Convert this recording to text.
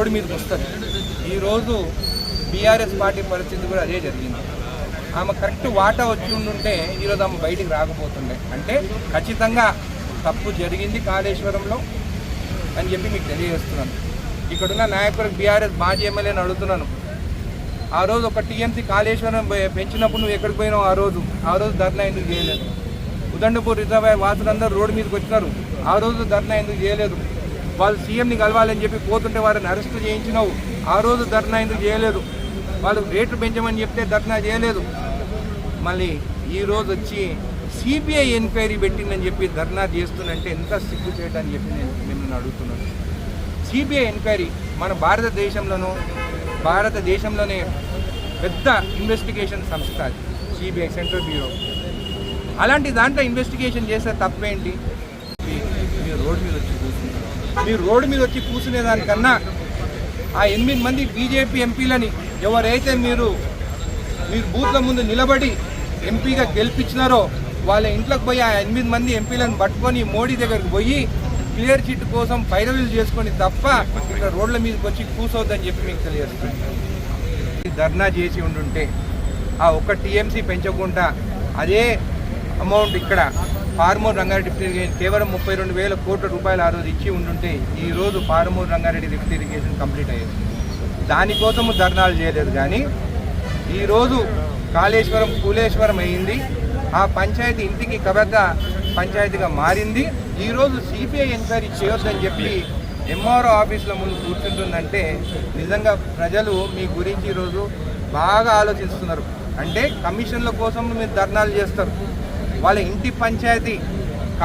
Road మీదకి వస్తారు. ఈరోజు బీఆర్ఎస్ పార్టీ పరిస్థితి కూడా అదే జరిగింది. ఆమె కరెక్ట్ వాటా వచ్చి ఉండుంటే ఈరోజు ఆమె బయటికి రాకపోతుండే. అంటే ఖచ్చితంగా తప్పు జరిగింది కాళేశ్వరంలో అని చెప్పి మీకు తెలియజేస్తున్నాను. ఇక్కడున్న నాయకులకు బీఆర్ఎస్ మాజీ ఎమ్మెల్యేని అడుగుతున్నాను. ఆ రోజు ఒక టీఎంసీ కాళేశ్వరం పెంచినప్పుడు నువ్వు ఎక్కడికి పోయినావు ఆ రోజు? ఆ రోజు ధర్నా ఎందుకు చేయలేదు? ఉదండపూర్ రిజర్వాయర్ వాసులందరూ రోడ్డు మీదకి వచ్చినారు. ఆ రోజు ధర్నా ఎందుకు చేయలేదు? వాళ్ళు సీఎంని కలవాలని చెప్పి పోతుంటే వారిని అరెస్ట్ చేయించినావు. ఆ రోజు ధర్నా ఎందుకు చేయలేదు? వాళ్ళు రేట్లు పెంచమని చెప్తే ధర్నా చేయలేదు. మళ్ళీ ఈరోజు వచ్చి సిబిఐ ఎంక్వైరీ పెట్టిందని చెప్పి ధర్నా చేస్తుందంటే ఎంత సిగ్గు చేయటని చెప్పి నేను మిమ్మల్ని అడుగుతున్నాను. సిబిఐ ఎంక్వైరీ మన భారతదేశంలోనూ భారతదేశంలోనే పెద్ద ఇన్వెస్టిగేషన్ సంస్థ సిబిఐ సెంట్రల్ బ్యూరో. అలాంటి దాంట్లో ఇన్వెస్టిగేషన్ చేస్తే తప్పేంటి? మీరు రోడ్డు మీద వచ్చి కూర్చున్నారు. మీరు రోడ్డు మీద వచ్చి కూర్చునే దానికన్నా ఆ ఎనిమిది మంది బీజేపీ ఎంపీలని ఎవరైతే మీరు మీరు బూత్ల ముందు నిలబడి ఎంపీగా గెలిపించినారో వాళ్ళ ఇంట్లోకి పోయి ఆ ఎనిమిది మంది ఎంపీలను పట్టుకొని మోడీ దగ్గరికి పోయి క్లియర్ చిట్ కోసం పైరవీలు చేసుకొని తప్ప ఇక్కడ రోడ్ల మీదకి వచ్చి కూసొద్దని చెప్పి మీకు తెలియజేస్తుంది ధర్నా చేసి ఉండుంటే ఆ ఒక్క టీఎంసీ పెంచకుండా అదే అమౌంట్ ఇక్కడ పార్మూర్ రంగారెడ్డి లిఫ్ట్ ఇరిగేషన్ కేవలం ముప్పై రెండు వేల కోట్ల రూపాయలు ఆ రోజు ఇచ్చి ఉండుంటే ఈ రోజు Palamuru Rangareddy lift irrigation complete అయ్యేది. దానికోసము ధర్నాలు చేయలేదు కానీ ఈరోజు కాళేశ్వరం కూలేశ్వరం అయింది. ఆ పంచాయతీ ఇంటికి కబద్ద పంచాయతీగా మారింది. ఈరోజు సిబిఐ ఎంక్వైరీ చేయొద్దని చెప్పి ఎంఆర్ఓ ఆఫీసుల ముందు కూర్చుంటుందంటే నిజంగా ప్రజలు మీ గురించి ఈరోజు బాగా ఆలోచిస్తున్నారు. అంటే కమిషన్ల కోసం మీరు ధర్నాలు చేస్తారు. వాళ్ళ ఇంటి పంచాయతీ